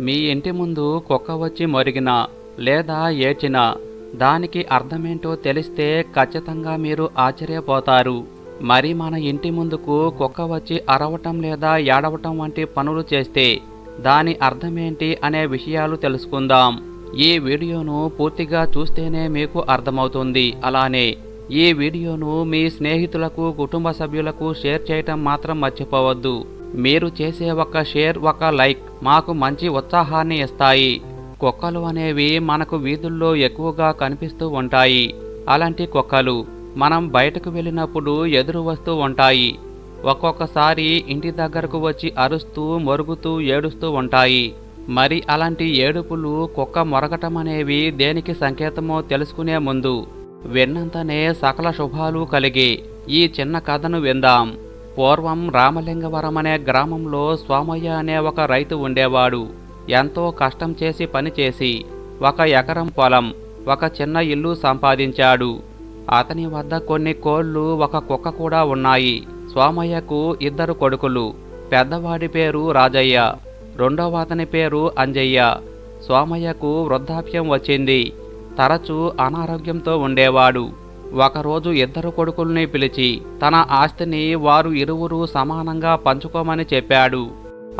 మీ ఇంటి ముందు కుక్క వచ్చి మొరిగినా లేదా ఏడ్చినా దానికి అర్థమేంటో తెలిస్తే ఖచ్చితంగా మీరు ఆశ్చర్యపోతారు. మరి మన ఇంటి ముందుకు కుక్క వచ్చి అరవటం లేదా ఏడవటం వంటి పనులు చేస్తే దాని అర్థమేంటి అనే విషయాలు తెలుసుకుందాం. ఈ వీడియోను పూర్తిగా చూస్తేనే మీకు అర్థమవుతుంది. అలానే ఈ వీడియోను మీ స్నేహితులకు కుటుంబ సభ్యులకు షేర్ చేయటం మాత్రం మర్చిపోవద్దు. మీరు చేసే ఒక షేర్ ఒక లైక్ మాకు మంచి ఉత్సాహాన్ని ఇస్తాయి. కుక్కలు అనేవి మనకు వీధుల్లో ఎక్కువగా కనిపిస్తూ ఉంటాయి. అలాంటి కుక్కలు మనం బయటకు వెళ్ళినప్పుడు ఎదురు వస్తూ ఉంటాయి. ఒక్కొక్కసారి ఇంటి దగ్గరకు వచ్చి అరుస్తూ మొరుగుతూ ఏడుస్తూ ఉంటాయి. మరి అలాంటి ఏడుపులు కుక్క మొరగటం అనేవి దేనికి సంకేతమో తెలుసుకునే ముందు విన్నంతనే సకల శుభాలు కలిగి ఈ చిన్న కథను విందాం. పూర్వం రామలింగవరం అనే గ్రామంలో స్వామయ్య అనే ఒక రైతు ఉండేవాడు. ఎంతో కష్టం చేసి పనిచేసి ఒక ఎకరం పొలం ఒక చిన్న ఇల్లు సంపాదించాడు. అతని వద్ద కొన్ని కోళ్ళు ఒక కుక్క కూడా ఉన్నాయి. స్వామయ్యకు ఇద్దరు కొడుకులు. పెద్దవాడి పేరు రాజయ్య రెండవ అతని పేరు అంజయ్య. స్వామయ్యకు వృద్ధాప్యం వచ్చింది. తరచూ అనారోగ్యంతో ఉండేవాడు. ఒకరోజు ఇద్దరు కొడుకుల్ని పిలిచి తన ఆస్తిని వారు ఇరువురు సమానంగా పంచుకోమని చెప్పాడు.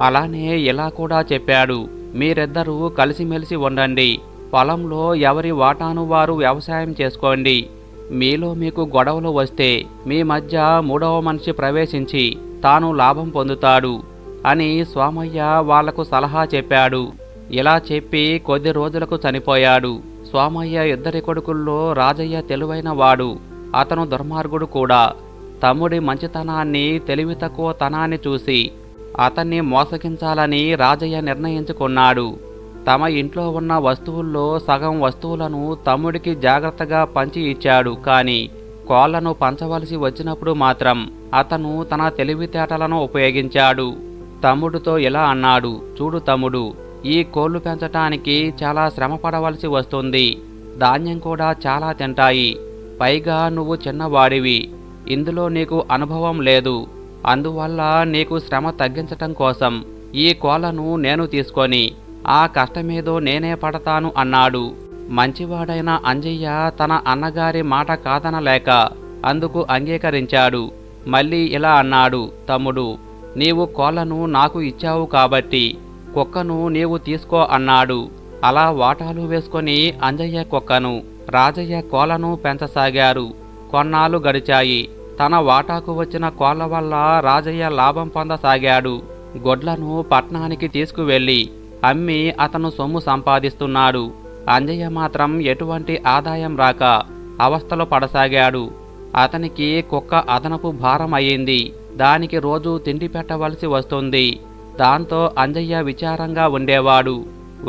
అలానే ఇలా కూడా చెప్పాడు. మీరిద్దరూ కలిసిమెలిసి ఉండండి. పొలంలో ఎవరి వాటాను వారు వ్యవసాయం చేసుకోండి. మీలో మీకు గొడవలు వస్తే మీ మధ్య మూడవ మనిషి ప్రవేశించి తాను లాభం పొందుతాడు అని స్వామయ్య వాళ్ళకు సలహా చెప్పాడు. ఇలా చెప్పి కొద్ది రోజులకు చనిపోయాడు. స్వామయ్య ఇద్దరి కొడుకుల్లో రాజయ్య తెలివైన వాడు అతను దుర్మార్గుడు కూడా. తమ్ముడి మంచితనాన్ని తెలివి తక్కువ తనాన్ని చూసి అతన్ని మోసగించాలని రాజయ్య నిర్ణయించుకున్నాడు. తమ ఇంట్లో ఉన్న వస్తువుల్లో సగం వస్తువులను తమ్ముడికి జాగ్రత్తగా పంచి ఇచ్చాడు. కానీ కోళ్ళను పంచవలసి వచ్చినప్పుడు మాత్రం అతను తన తెలివితేటలను ఉపయోగించాడు. తమ్ముడితో ఇలా అన్నాడు చూడు తమ్ముడు ఈ కోళ్ళు పెంచటానికి చాలా శ్రమ పడవలసి వస్తుంది. ధాన్యం కూడా చాలా తింటాయి. పైగా నువ్వు చిన్నవాడివి. ఇందులో నీకు అనుభవం లేదు. అందువల్ల నీకు శ్రమ తగ్గించటం కోసం ఈ కోళ్ళను నేను తీసుకొని ఆ కష్టమేదో నేనే పడతాను అన్నాడు. మంచివాడైన అంజయ్య తన అన్నగారి మాట కాదనలేక అందుకు అంగీకరించాడు. మళ్ళీ ఇలా అన్నాడు తమ్ముడు నీవు కోళ్ళను నాకు ఇచ్చావు కాబట్టి కుక్కను నీవు తీసుకో అన్నాడు. అలా వాటాలు వేసుకొని అంజయ్య కుక్కను రాజయ్య కోలను పెంచసాగారు. కొన్నాళ్ళు గడిచాయి. తన వాటాకు వచ్చిన కోళ్ళ వల్ల రాజయ్య లాభం పొందసాగాడు. గొడ్లను పట్నానికి తీసుకువెళ్ళి అమ్మి అతను సొమ్ము సంపాదిస్తున్నాడు. అంజయ్య మాత్రం ఎటువంటి ఆదాయం రాక అవస్థలు పడసాగాడు. అతనికి కుక్క అదనపు భారం అయ్యింది. దానికి రోజు తిండి పెట్టవలసి వస్తుంది. దాంతో అంజయ్య విచారంగా ఉండేవాడు.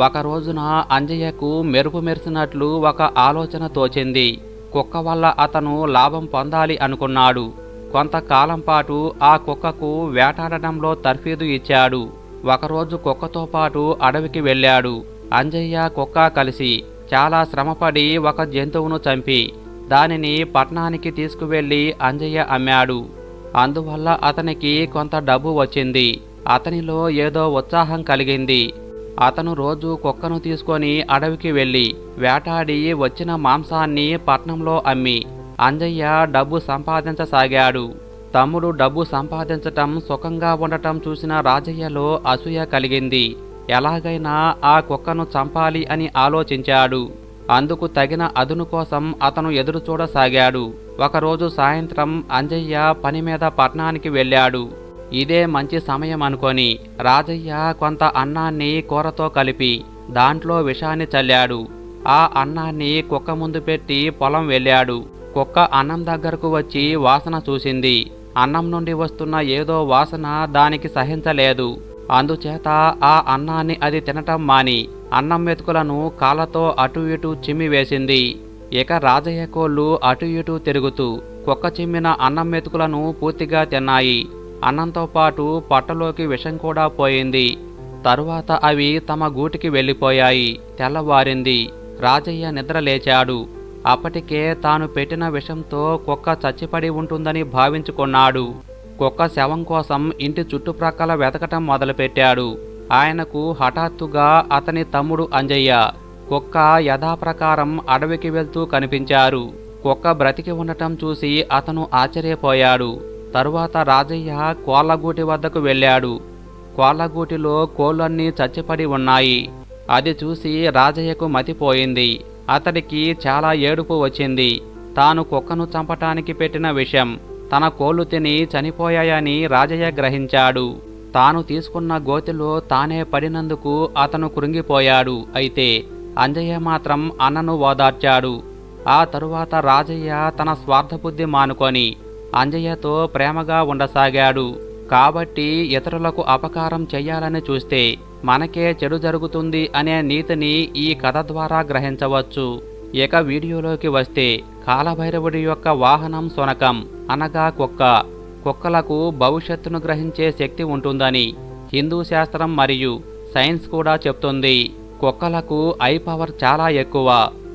ఒక రోజున అంజయ్యకు మెరుపు మెరిసినట్లు ఒక ఆలోచన తోచింది. కుక్క వల్ల అతను లాభం పొందాలి అనుకున్నాడు. కొంతకాలం పాటు ఆ కుక్కకు వేటాడడంలో తర్ఫీదు ఇచ్చాడు. ఒకరోజు కుక్కతో పాటు అడవికి వెళ్ళాడు. అంజయ్య కుక్క కలిసి చాలా శ్రమపడి ఒక జంతువును చంపి దానిని పట్నానికి తీసుకువెళ్ళి అంజయ్య అమ్మాడు. అందువల్ల అతనికి కొంత డబ్బు వచ్చింది. అతనిలో ఏదో ఉత్సాహం కలిగింది. అతను రోజు కుక్కను తీసుకొని అడవికి వెళ్ళి వేటాడి వచ్చిన మాంసాన్ని పట్నంలో అమ్మి అంజయ్య డబ్బు సంపాదించసాగాడు. తమ్ముడు డబ్బు సంపాదించటం సుఖంగా ఉండటం చూసిన రాజయ్యలో అసూయ కలిగింది. ఎలాగైనా ఆ కుక్కను చంపాలి అని ఆలోచించాడు. అందుకు తగిన అదును కోసం అతను ఎదురు చూడసాగాడు ఒకరోజు సాయంత్రం అంజయ్య పని మీద పట్నానికి వెళ్ళాడు. ఇదే మంచి సమయం అనుకొని రాజయ్య కొంత అన్నాన్ని కూరతో కలిపి దాంట్లో విషాన్ని చల్లాడు. ఆ అన్నాన్ని కుక్క ముందు పెట్టి పొలం వెళ్ళాడు. కుక్క అన్నం దగ్గరకు వచ్చి వాసన చూసింది. అన్నం నుండి వస్తున్న ఏదో వాసన దానికి సహించలేదు. అందుచేత ఆ అన్నాన్ని అది తినటం మాని అన్నం మెతుకులను కాళ్ళతో అటు ఇటు చిమ్మి వేసింది. ఇక రాజయ్య కోళ్ళు అటు ఇటు తిరుగుతూ కుక్క చిమ్మిన అన్నం మెతుకులను పూర్తిగా తిన్నాయి. అన్నంతో పాటు పొట్టలోకి విషం కూడా పోయింది. తరువాత అవి తమ గూటికి వెళ్ళిపోయాయి. తెల్లవారింది. రాజయ్య నిద్ర లేచాడు. అప్పటికే తాను పెట్టిన విషంతో కుక్క చచ్చిపడి ఉంటుందని భావించుకున్నాడు. కుక్క శవం కోసం ఇంటి చుట్టుప్రక్కల వెతకటం మొదలుపెట్టాడు. ఆయనకు హఠాత్తుగా అతని తమ్ముడు అంజయ్య కుక్క యథాప్రకారం అడవికి వెళ్తూ కనిపించారు. కుక్క బ్రతికి ఉండటం చూసి అతను ఆశ్చర్యపోయాడు. తరువాత రాజయ్య కోళ్ళగూటి వద్దకు వెళ్ళాడు. కోళ్ళగూటిలో కోళ్ళన్నీ చచ్చిపడి ఉన్నాయి. అది చూసి రాజయ్యకు మతిపోయింది. అతడికి చాలా ఏడుపు వచ్చింది. తాను కుక్కను చంపటానికి పెట్టిన విషయం తన కోళ్ళు తిని చనిపోయాయని రాజయ్య గ్రహించాడు. తాను తీసుకున్న గోతిలో తానే పడినందుకు అతను కృంగిపోయాడు. అయితే అంజయ్య మాత్రం అన్నను ఓదార్చాడు. ఆ తరువాత రాజయ్య తన స్వార్థబుద్ధి మానుకొని అంజయ్యతో ప్రేమగా ఉండసాగాడు. కాబట్టి ఇతరులకు అపకారం చెయ్యాలని చూస్తే మనకే చెడు జరుగుతుంది అనే నీతిని ఈ కథ ద్వారా గ్రహించవచ్చు. ఇక వీడియోలోకి వస్తే కాలభైరవుడి యొక్క వాహనం శొనకం అనగా కుక్క. కుక్కలకు భవిష్యత్తును గ్రహించే శక్తి ఉంటుందని హిందూ శాస్త్రం మరియు సైన్స్ కూడా చెప్తుంది. కుక్కలకు ఐ పవర్ చాలా ఎక్కువ.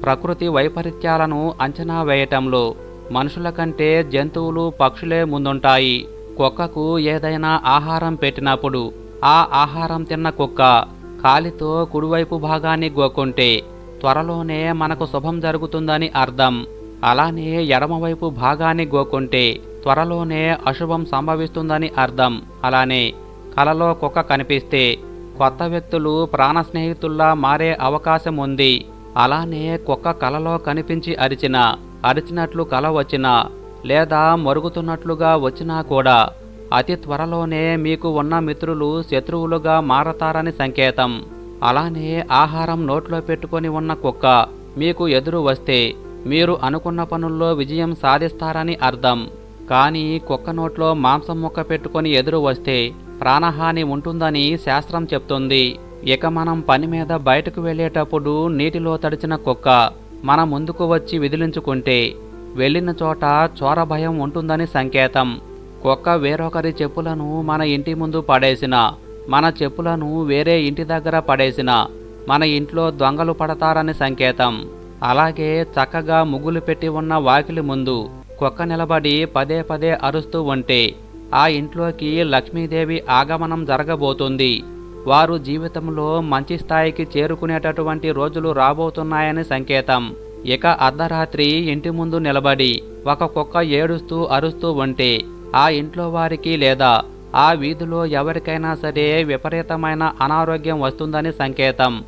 ప్రకృతి వైపరీత్యాలను అంచనా వేయటంలో మనుషుల కంటే జంతువులు పక్షులే ముందుంటాయి. కుక్కకు ఏదైనా ఆహారం పెట్టినప్పుడు ఆ ఆహారం తిన్న కుక్క కాలితో కుడివైపు భాగాన్ని గోకుంటే త్వరలోనే మనకు శుభం జరుగుతుందని అర్థం. అలానే ఎడమవైపు భాగాన్ని గోకుంటే త్వరలోనే అశుభం సంభవిస్తుందని అర్థం. అలానే కలలో కుక్క కనిపిస్తే కొత్త వ్యక్తులు ప్రాణ స్నేహితుల్లా మారే అవకాశం ఉంది అలానే కుక్క కలలో కనిపించి అరిచిన అరిచినట్లు కల వచ్చినా లేదా మరుగుతున్నట్లుగా వచ్చినా కూడా అతి త్వరలోనే మీకు ఉన్న మిత్రులు శత్రువులుగా మారతారని సంకేతం. అలానే ఆహారం నోట్లో పెట్టుకొని ఉన్న కుక్క మీకు ఎదురు వస్తే మీరు అనుకున్న పనుల్లో విజయం సాధిస్తారని అర్థం. కానీ కుక్క నోట్లో మాంసం ముక్క పెట్టుకొని ఎదురు వస్తే ప్రాణహాని ఉంటుందని శాస్త్రం చెప్తుంది. ఇక మనం పని మీద బయటకు వెళ్ళేటప్పుడు నీటిలో తడిచిన కుక్క మన ముందుకు వచ్చి విదిలించుకుంటే వెళ్ళిన చోట చోర భయం ఉంటుందని సంకేతం. కుక్క వేరొకరి చెప్పులను మన ఇంటి ముందు పడేసిన మన చెప్పులను వేరే ఇంటి దగ్గర పడేసిన మన ఇంట్లో దొంగలు పడతారని సంకేతం. అలాగే చక్కగా ముగ్గులు పెట్టి ఉన్న వాకిలి ముందు కుక్క నిలబడి పదే పదే అరుస్తూ ఉంటే ఆ ఇంట్లోకి లక్ష్మీదేవి ఆగమనం జరగబోతుంది. వారు జీవితంలో మంచి స్థాయికి చేరుకునేటటువంటి రోజులు రాబోతున్నాయని సంకేతం. ఇక అర్ధరాత్రి ఇంటి ముందు నిలబడి ఒక కుక్క ఏడుస్తూ అరుస్తూ ఉంటే ఆ ఇంట్లో వారికి లేదా ఆ వీధిలో ఎవరికైనా సరే విపరీతమైన అనారోగ్యం వస్తుందని సంకేతం.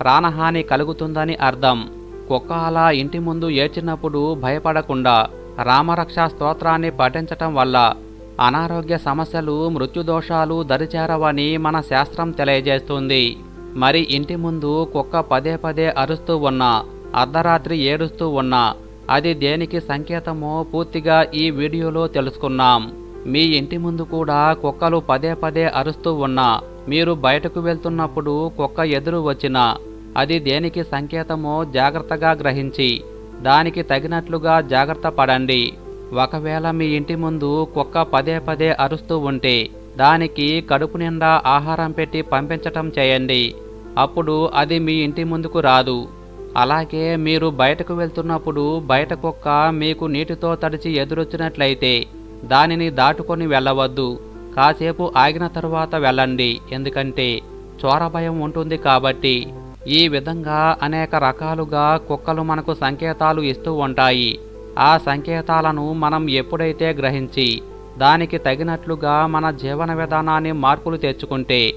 ప్రాణహాని కలుగుతుందని అర్థం. కుక్క అలా ఇంటి ముందు ఏడ్చినప్పుడు భయపడకుండా రామరక్ష స్తోత్రాన్ని పఠించటం వల్ల అనారోగ్య సమస్యలు మృత్యుదోషాలు దరిచేరవని మన శాస్త్రం తెలియజేస్తుంది. మరి ఇంటి ముందు కుక్క పదే పదే అరుస్తూ ఉన్నా అర్ధరాత్రి ఏడుస్తూ ఉన్నా అది దేనికి సంకేతమో పూర్తిగా ఈ వీడియోలో తెలుసుకున్నాం. మీ ఇంటి ముందు కూడా కుక్కలు పదే పదే అరుస్తూ ఉన్నా మీరు బయటకు వెళ్తున్నప్పుడు కుక్క ఎదురు వచ్చినా అది దేనికి సంకేతమో జాగ్రత్తగా గ్రహించి దానికి తగినట్లుగా జాగ్రత్త పడండి. ఒకవేళ మీ ఇంటి ముందు కుక్క పదే పదే అరుస్తూ ఉంటే దానికి కడుపు నిండా ఆహారం పెట్టి పంపించటం చేయండి. అప్పుడు అది మీ ఇంటి ముందుకు రాదు. అలాగే మీరు బయటకు వెళ్తున్నప్పుడు బయట కుక్క మీకు నీటితో తడిచి ఎదురొచ్చినట్లయితే దానిని దాటుకొని వెళ్ళవద్దు. కాసేపు ఆగిన తరువాత వెళ్ళండి. ఎందుకంటే చోరభయం ఉంటుంది కాబట్టి ఈ విధంగా అనేక రకాలుగా కుక్కలు మనకు సంకేతాలు ఇస్తూ ఉంటాయి. ఆ సంకేతాలను మనం ఎప్పుడైతే గ్రహించి దానికి తగినట్లుగా మన జీవన విధానాన్ని మార్పులు తెచ్చుకుంటే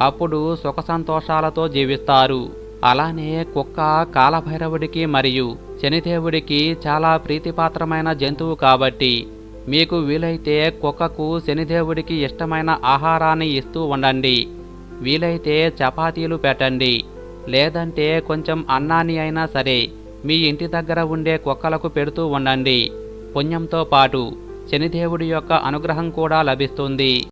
అప్పుడు సుఖ సంతోషాలతో జీవిస్తారు. అలానే కుక్క కాలభైరవుడికి మరియు శనిదేవుడికి చాలా ప్రీతిపాత్రమైన జంతువు కాబట్టి మీకు వీలైతే కుక్కకు శనిదేవుడికి ఇష్టమైన ఆహారాన్ని ఇస్తూ ఉండండి. వీలైతే చపాతీలు పెట్టండి. లేదంటే కొంచెం అన్నాన్ని అయినా సరే మీ ఇంటి దగ్గర ఉండే కుక్కలకు పెడుతూ ఉండండి. పుణ్యంతో పాటు శనిదేవుడి యొక్క అనుగ్రహం కూడా లభిస్తుంది.